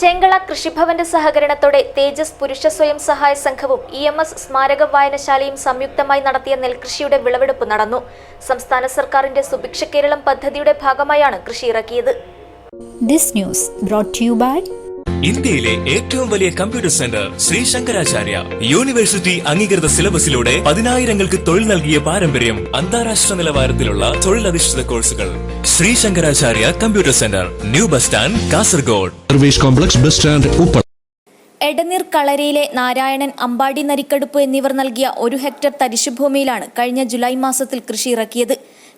ചെങ്കള കൃഷിഭവന്റെ സഹകരണത്തോടെ തേജസ് പുരുഷ സ്വയം സഹായ സംഘവും ഇ എം എസ് സ്മാരക വായനശാലയും സംയുക്തമായി നടത്തിയ നെൽകൃഷിയുടെ വിളവെടുപ്പ് നടന്നു. സംസ്ഥാന സർക്കാരിന്റെ സുഭിക്ഷ കേരളം പദ്ധതിയുടെ ഭാഗമായാണ് കൃഷി ഇറക്കിയത്. News brought to you by ഇന്ത്യയിലെ ഏറ്റവും വലിയ computer centre Shri Shankaracharya. University അംഗീകൃത സിലബസിലൂടെ പതിനായിരങ്ങൾക്ക് തൊഴിൽ നൽകിയ പാരമ്പര്യം അന്താരാഷ്ട്ര നിലവാരത്തിലുള്ള തൊഴിലധിഷ്ഠിത കോഴ്സുകൾ. Sri Shankaracharya computer centre new bus stand Kasaragod. Service complex bus stand Uppala Edaneer കളരിയിലെ Narayanan Ambadi Narikkaduppu എന്നിവർ നൽകിയ ഒരു ഹെക്ടർ തരിശുഭൂമിയിലാണ് കഴിഞ്ഞ ജൂലൈ മാസത്തിൽ കൃഷി ഇറക്കിയത്.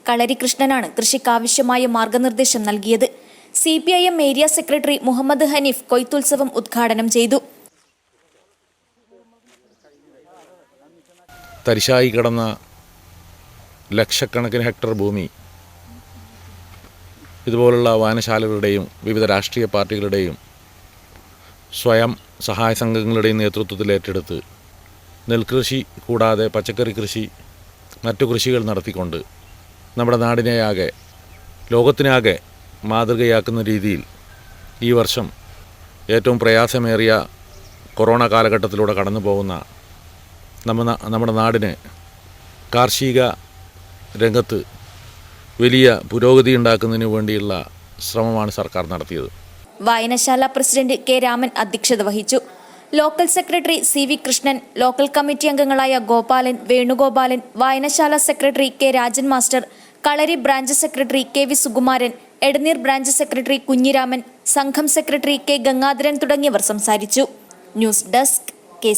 കളരി കൃഷ്ണനാണ് കൃഷിക്കാവശ്യമായ മാർഗനിർദ്ദേശം നൽകിയത്. C P I M area secretary Muhammad Haneef കൊയ്ത്തുത്സവം ഉദ്ഘാടനം ചെയ്തു. തരിശായി കിടന്ന ലക്ഷക്കണക്കിന് ഹെക്ടർ ഭൂമി ഇതുപോലുള്ള വായനശാലകളുടെയും വിവിധ രാഷ്ട്രീയ പാർട്ടികളുടെയും സ്വയം സഹായ സംഘങ്ങളുടെയും നേതൃത്വത്തിൽ ഏറ്റെടുത്ത് നെൽകൃഷി കൂടാതെ പച്ചക്കറി കൃഷി മറ്റു കൃഷികൾ നടത്തിക്കൊണ്ട് നമ്മുടെ നാടിനെയാകെ ലോകത്തിനാകെ മാതൃകയാക്കുന്ന രീതിയിൽ ഈ വർഷം ഏറ്റവും പ്രയാസമേറിയ കൊറോണ കാലഘട്ടത്തിലൂടെ കടന്നു പോകുന്ന നമ്മ നമ്മുടെ നാടിന് കാർഷിക രംഗത്ത് വലിയ പുരോഗതി ഉണ്ടാക്കുന്നതിന് വേണ്ടിയുള്ള ശ്രമമാണ് സർക്കാർ നടത്തിയത്. വായനശാല പ്രസിഡന്റ് കെ രാമൻ അധ്യക്ഷത വഹിച്ചു. Local secretary C V Krishnan local committee അംഗങ്ങളായ ഗോപാലൻ വേണുഗോപാലൻ വായനശാല secretary K Rajan master Kalari branch secretary K V Sukumaran Edaneer branch secretary Kunhiraman സംഘം സെക്രട്ടറി കെ ഗംഗാധരൻ തുടങ്ങിയവർ സംസാരിച്ചു. News desk K